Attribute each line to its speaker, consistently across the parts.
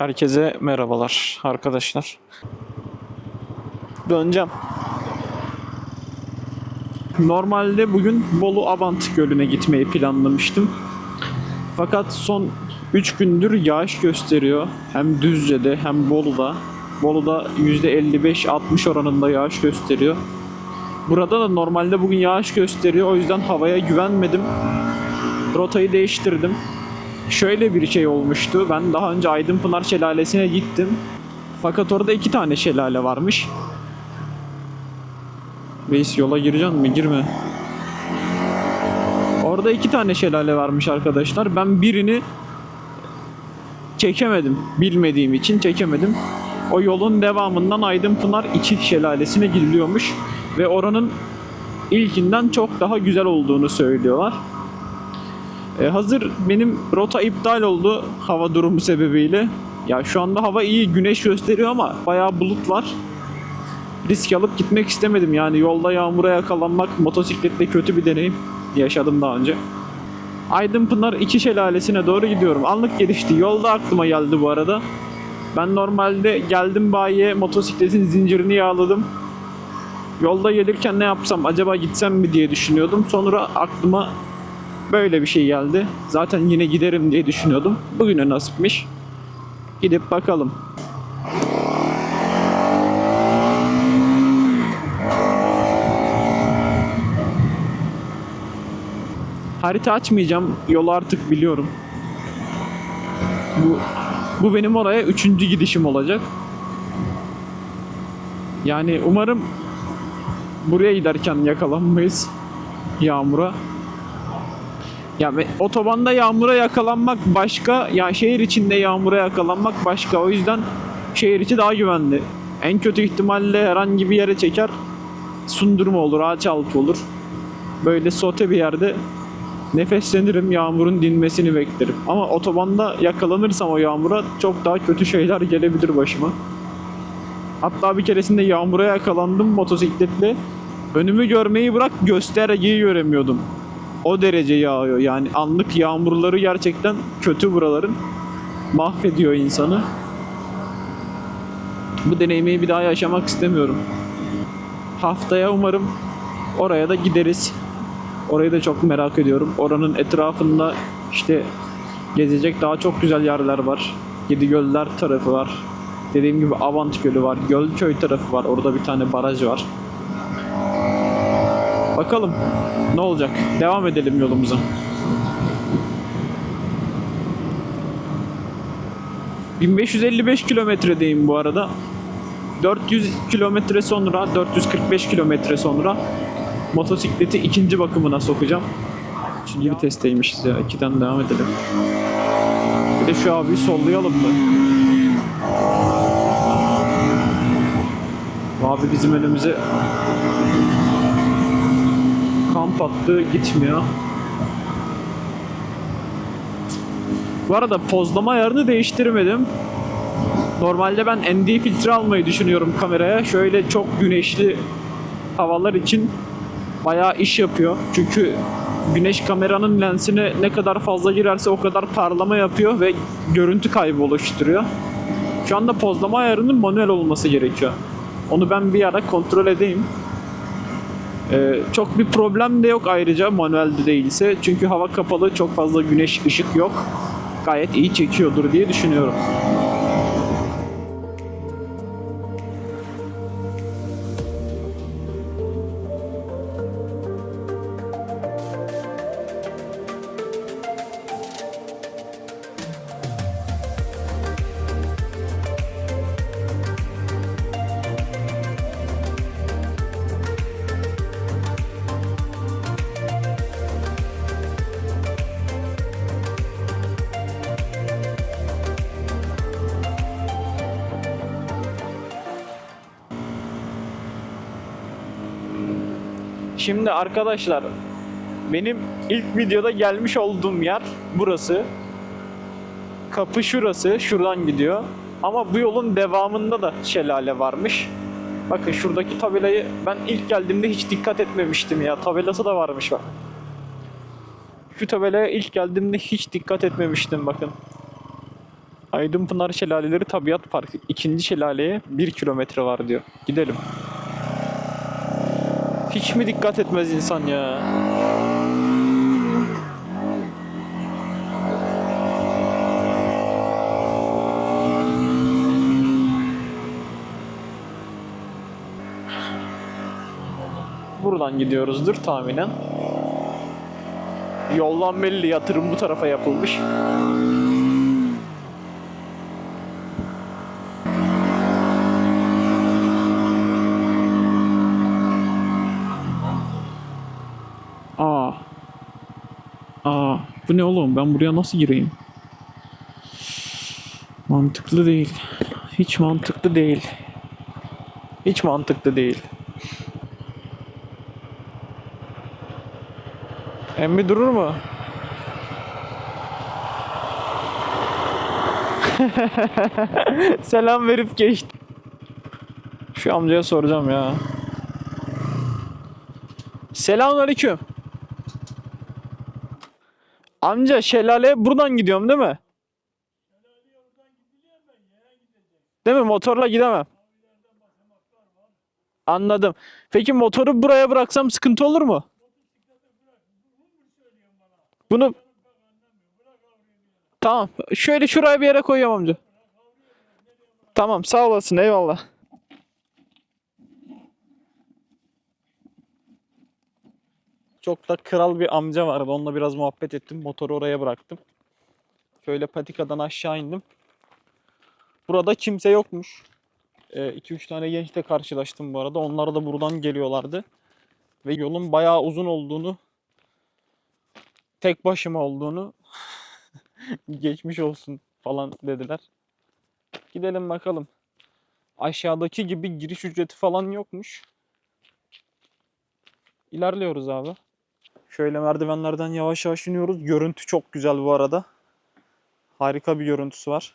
Speaker 1: Herkese merhabalar arkadaşlar. Döneceğim. Normalde bugün Bolu Abant Gölü'ne gitmeyi planlamıştım. Fakat son 3 gündür yağış gösteriyor. Hem Düzce'de hem Bolu'da. Bolu'da %55-60 oranında yağış gösteriyor. Burada da normalde bugün yağış gösteriyor. O yüzden havaya güvenmedim. Rotayı değiştirdim. Şöyle bir şey olmuştu. Ben daha önce Aydınpınar Şelalesi'ne gittim. Fakat orada iki tane şelale varmış. Reis yola gireceksin mi? Girme. Orada iki tane şelale varmış arkadaşlar. Ben birini çekemedim. Bilmediğim için çekemedim. O yolun devamından Aydınpınar iki şelalesine giriliyormuş. Ve oranın ilkinden çok daha güzel olduğunu söylüyorlar. E, hazır benim rota iptal oldu hava durumu sebebiyle. Ya şu anda hava iyi, güneş gösteriyor ama bayağı bulut var. Risk alıp gitmek istemedim yani yolda yağmura yakalanmak motosikletle kötü bir deneyim yaşadım daha önce. Aydınpınar iki şelalesine doğru gidiyorum. Anlık gelişti. Yolda aklıma geldi bu arada. Ben normalde geldim bayiye motosikletin zincirini yağladım. Yolda gelirken ne yapsam acaba gitsem mi diye düşünüyordum. Sonra aklıma böyle bir şey geldi. Zaten yine giderim diye düşünüyordum. Bugüne nasipmiş. Gidip bakalım. Harita açmayacağım. Yolu artık biliyorum. Bu bu benim oraya üçüncü gidişim olacak. Yani umarım buraya giderken yakalanmayız yağmura. Ya otobanda yağmura yakalanmak başka, ya şehir içinde yağmura yakalanmak başka. O yüzden şehir içi daha güvenli. En kötü ihtimalle herhangi bir yere çeker, sundurma olur, ağaç altı olur. Böyle sote bir yerde nefeslenirim, yağmurun dinmesini beklerim. Ama otobanda yakalanırsam o yağmura çok daha kötü şeyler gelebilir başıma. Hatta bir keresinde yağmura yakalandım motosikletle. Önümü görmeyi bırak göstergeyi göremiyordum. O derece yağıyor. Yani anlık yağmurları gerçekten kötü buraların. Mahvediyor insanı. Bu deneyimi bir daha yaşamak istemiyorum. Haftaya umarım oraya da gideriz. Orayı da çok merak ediyorum. Oranın etrafında işte gezecek daha çok güzel yerler var. Yedi Göller tarafı var. Dediğim gibi Avant Gölü var. Gölköy tarafı var. Orada bir tane baraj var. Bakalım ne olacak. Devam edelim yolumuza. ...1555 kilometredeyim bu arada. 400 kilometre sonra, 445 kilometre sonra... ...motosikleti ikinci bakımına sokacağım. Üçüncü vitesteymişiz ya. İkiden devam edelim. Bir de şu abiyi sollayalım mı? Abi bizim önümüze kamp attı gitmiyor. Bu arada pozlama ayarını değiştirmedim. Normalde ben ND filtre almayı düşünüyorum kameraya. Şöyle çok güneşli havalar için bayağı iş yapıyor. Çünkü güneş kameranın lensine ne kadar fazla girerse o kadar parlama yapıyor ve görüntü kaybı oluşturuyor. Şu anda pozlama ayarının manuel olması gerekiyor. Onu ben bir ara kontrol edeyim. Ee, çok bir problem de yok ayrıca manuelde değilse. Çünkü hava kapalı, çok fazla güneş ışık yok. Gayet iyi çekiyordur diye düşünüyorum. Şimdi arkadaşlar benim ilk videoda gelmiş olduğum yer burası. Kapı şurası. Şuradan gidiyor. Ama bu yolun devamında da şelale varmış. Bakın şuradaki tabelayı ben ilk geldiğimde hiç dikkat etmemiştim ya. Tabelası da varmış bak. Şu tabelaya ilk geldiğimde hiç dikkat etmemiştim bakın. Aydınpınar Şelaleleri Tabiat Parkı. İkinci şelaleye 1 kilometre var diyor. Gidelim. Hiç mi dikkat etmez insan ya? Buradan gidiyoruzdur tahminen. Yoldan belli yatırım bu tarafa yapılmış. Aa. Bu ne oğlum? Ben buraya nasıl gireyim? Mantıklı değil. Hiç mantıklı değil. Hiç mantıklı değil. Emmi durur mu? Selam verip geçti. Şu amcaya soracağım ya. Selamünaleyküm. Amca şelaleye buradan gidiyorum değil mi? Değil mi? Motorla gidemem. Anladım. Peki motoru buraya bıraksam sıkıntı olur mu? Bunu Tamam. Şöyle şuraya bir yere koyuyorum amca. Tamam sağ olasın eyvallah. Çok da kral bir amca vardı. Onunla biraz muhabbet ettim. Motoru oraya bıraktım. Şöyle patikadan aşağı indim. Burada kimse yokmuş. 2-3 tane gençle karşılaştım bu arada. Onlar da buradan geliyorlardı. Ve yolun bayağı uzun olduğunu, tek başıma olduğunu, geçmiş olsun falan dediler. Gidelim bakalım. Aşağıdaki gibi giriş ücreti falan yokmuş. İlerliyoruz abi. Şöyle merdivenlerden yavaş yavaş iniyoruz. Görüntü çok güzel bu arada. Harika bir görüntüsü var.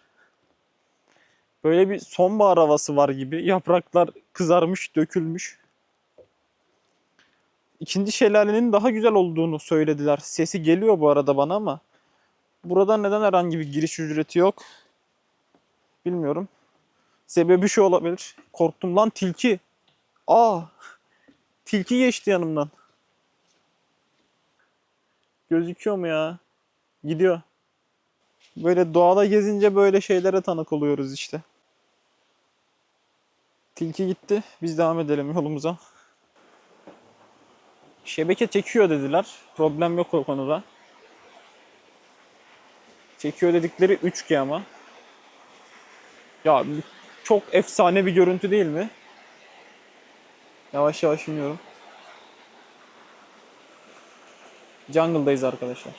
Speaker 1: Böyle bir sonbahar havası var gibi. Yapraklar kızarmış, dökülmüş. İkinci şelalenin daha güzel olduğunu söylediler. Sesi geliyor bu arada bana ama burada neden herhangi bir giriş ücreti yok? Bilmiyorum. Sebebi şu olabilir. Korktum lan tilki. Aa! Tilki geçti yanımdan. Gözüküyor mu ya? Gidiyor. Böyle doğada gezince böyle şeylere tanık oluyoruz işte. Tilki gitti. Biz devam edelim yolumuza. Şebeke çekiyor dediler. Problem yok o konuda. Çekiyor dedikleri 3G ama. Ya çok efsane bir görüntü değil mi? Yavaş yavaş iniyorum. Jungle'dayız arkadaşlar.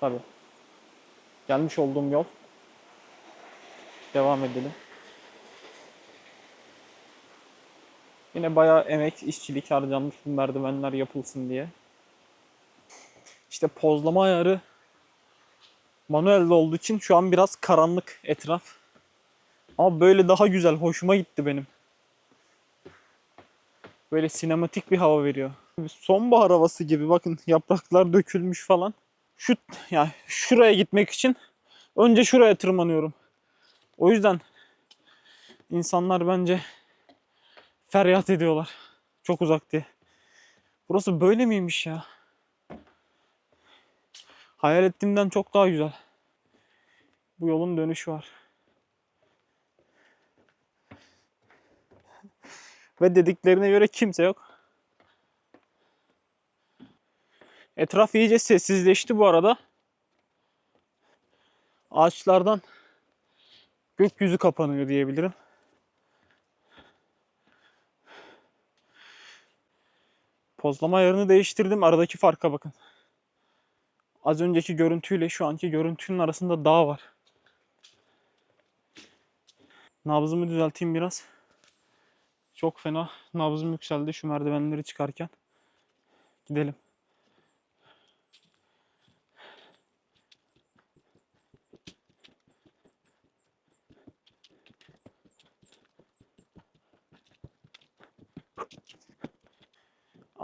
Speaker 1: Tabii. Gelmiş olduğum yol. Devam edelim. Yine bayağı emek, işçilik harcanmış bu merdivenler yapılsın diye. İşte pozlama ayarı manuelde olduğu için şu an biraz karanlık etraf. Ama böyle daha güzel, hoşuma gitti benim. Böyle sinematik bir hava veriyor. Sonbahar havası gibi bakın yapraklar dökülmüş falan. Şu yani şuraya gitmek için önce şuraya tırmanıyorum. O yüzden insanlar bence feryat ediyorlar. Çok uzak diye. Burası böyle miymiş ya? Hayal ettiğimden çok daha güzel. Bu yolun dönüşü var. Ve dediklerine göre kimse yok. Etraf iyice sessizleşti bu arada. Ağaçlardan gökyüzü kapanıyor diyebilirim. Pozlama ayarını değiştirdim. Aradaki farka bakın. Az önceki görüntüyle şu anki görüntünün arasında dağ var. Nabzımı düzelteyim biraz. Çok fena nabzım yükseldi şu merdivenleri çıkarken. Gidelim.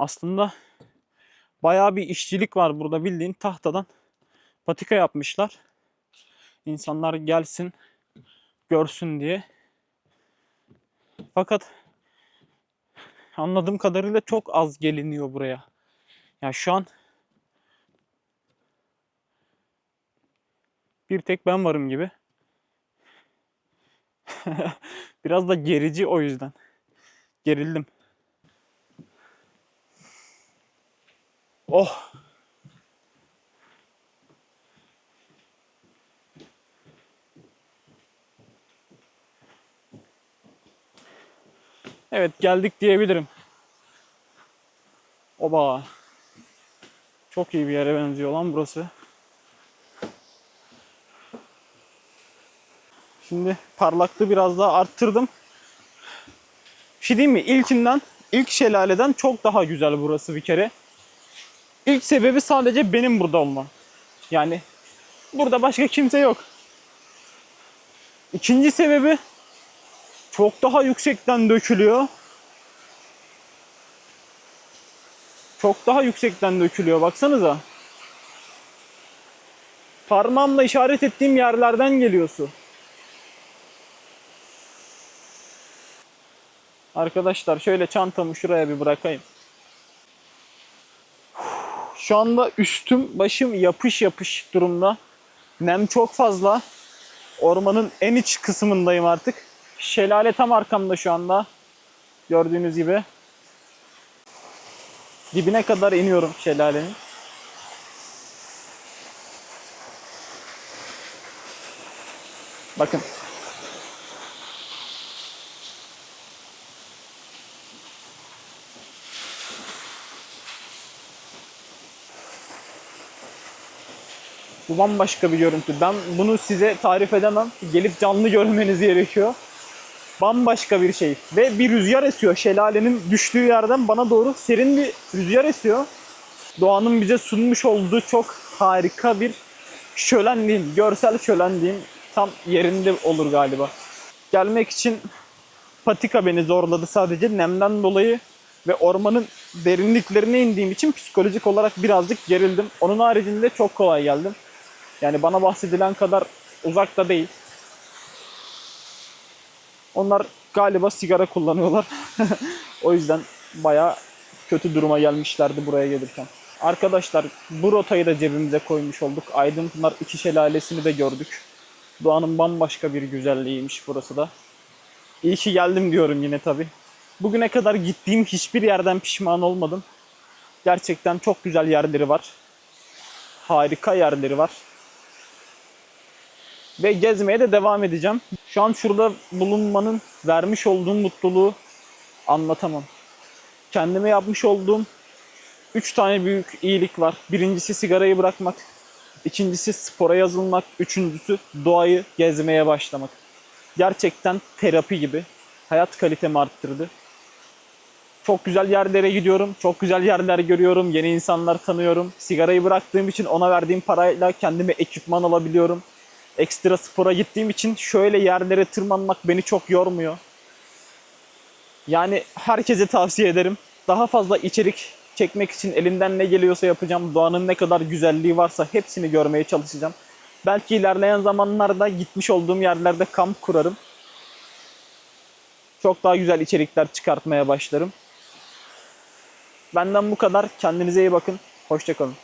Speaker 1: Aslında bayağı bir işçilik var burada bildiğin tahtadan patika yapmışlar.
Speaker 2: İnsanlar gelsin, görsün diye. Fakat anladığım kadarıyla çok az geliniyor buraya. Ya şu an bir tek ben varım gibi. Biraz da gerici o yüzden. Gerildim. Oh. Evet geldik diyebilirim. Oba. Çok iyi bir yere benziyor lan burası. Şimdi parlaklığı biraz daha arttırdım. Bir şey diyeyim mi? İlkinden, ilk şelaleden çok daha güzel burası bir kere. İlk sebebi sadece benim burada olmam. Yani burada başka kimse yok. İkinci sebebi çok daha yüksekten dökülüyor. Çok daha yüksekten dökülüyor baksanıza. Parmağımla işaret ettiğim yerlerden geliyor su. Arkadaşlar şöyle çantamı şuraya bir bırakayım. Şu anda üstüm başım yapış yapış durumda. Nem çok fazla. Ormanın en iç kısmındayım artık. Şelale tam arkamda şu anda. Gördüğünüz gibi. Dibine kadar iniyorum şelalenin. Bakın. Bu bambaşka bir görüntü. Ben bunu size tarif edemem. Gelip canlı görmeniz gerekiyor. Bambaşka bir şey. Ve bir rüzgar esiyor. Şelalenin düştüğü yerden bana doğru serin bir rüzgar esiyor. Doğanın bize sunmuş olduğu çok harika bir şölen diyeyim. Görsel şölen diyeyim. Tam yerinde olur galiba. Gelmek için patika beni zorladı sadece nemden dolayı ve ormanın derinliklerine indiğim için psikolojik olarak birazcık gerildim. Onun haricinde çok kolay geldim. Yani bana bahsedilen kadar uzakta değil. Onlar galiba sigara kullanıyorlar. o yüzden baya kötü duruma gelmişlerdi buraya gelirken. Arkadaşlar bu rotayı da cebimize koymuş olduk. Aydınpınar iki şelalesini de gördük. Doğanın bambaşka bir güzelliğiymiş burası da. İyi ki geldim diyorum yine tabi. Bugüne kadar gittiğim hiçbir yerden pişman olmadım. Gerçekten çok güzel yerleri var. Harika yerleri var. Ve gezmeye de devam edeceğim. Şu an şurada bulunmanın vermiş olduğum mutluluğu anlatamam. Kendime yapmış olduğum 3 tane büyük iyilik var. Birincisi sigarayı bırakmak. İkincisi spora yazılmak. Üçüncüsü doğayı gezmeye başlamak. Gerçekten terapi gibi. Hayat kalitemi arttırdı. Çok güzel yerlere gidiyorum. Çok güzel yerler görüyorum. Yeni insanlar tanıyorum. Sigarayı bıraktığım için ona verdiğim parayla kendime ekipman alabiliyorum. Ekstra spora gittiğim için şöyle yerlere tırmanmak beni çok yormuyor. Yani herkese tavsiye ederim. Daha fazla içerik çekmek için elimden ne geliyorsa yapacağım. Doğanın ne kadar güzelliği varsa hepsini görmeye çalışacağım. Belki ilerleyen zamanlarda gitmiş olduğum yerlerde kamp kurarım. Çok daha güzel içerikler çıkartmaya başlarım. Benden bu kadar. Kendinize iyi bakın. Hoşçakalın.